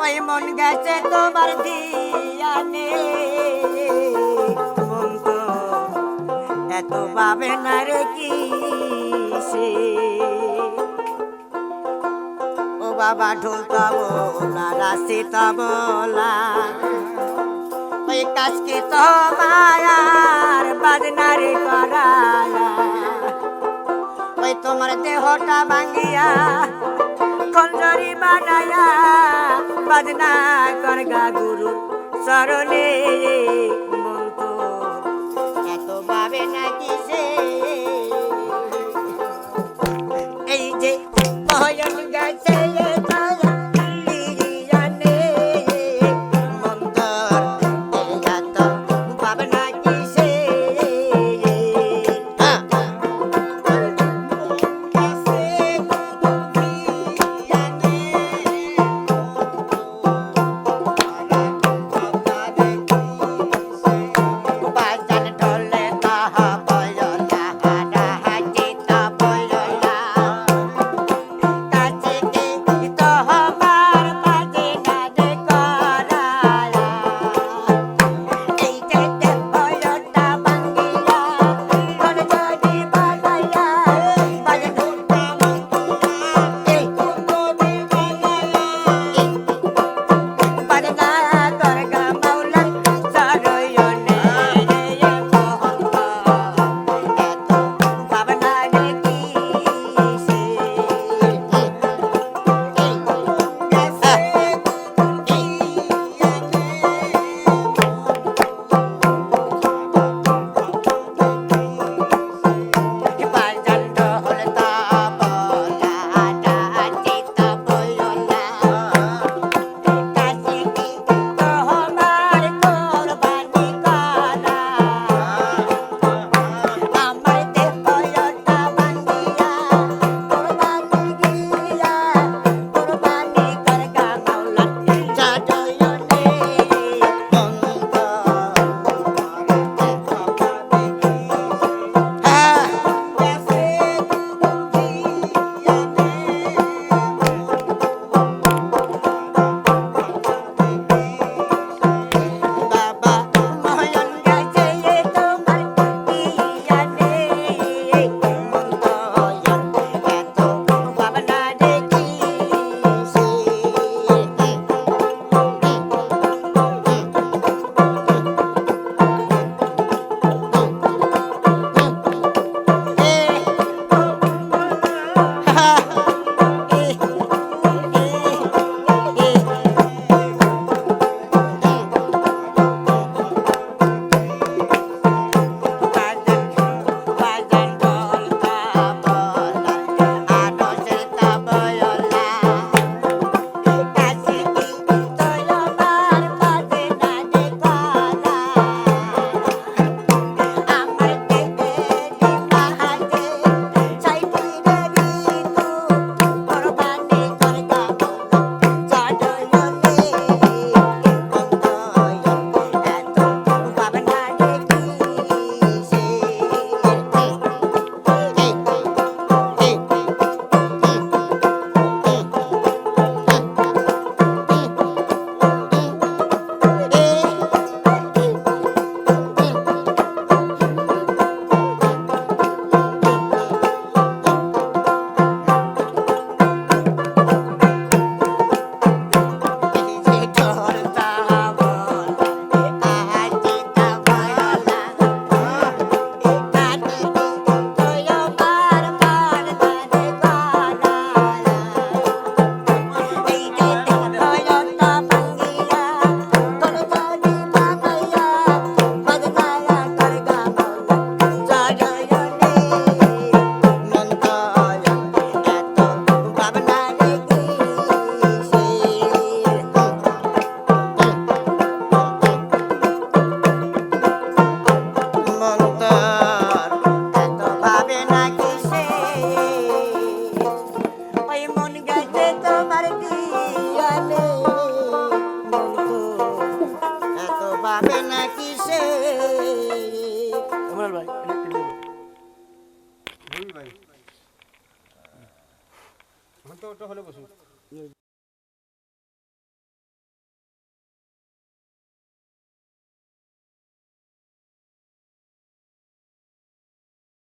ওই মন গেছে তোমার দিয়ানে। মন তো এত পাবে না রে কি সে ও বাবা ঢোল তবলা রাশি তবলা ওই কাজকে তো মায়ার বাজনারে করালা ওই তোমার দেহটা ভাঙ্গিয়া খঞ্জরি বানায়া বাজনা করগা গুরু চরণে। আসে ভাই ভাই। হলে বসুন।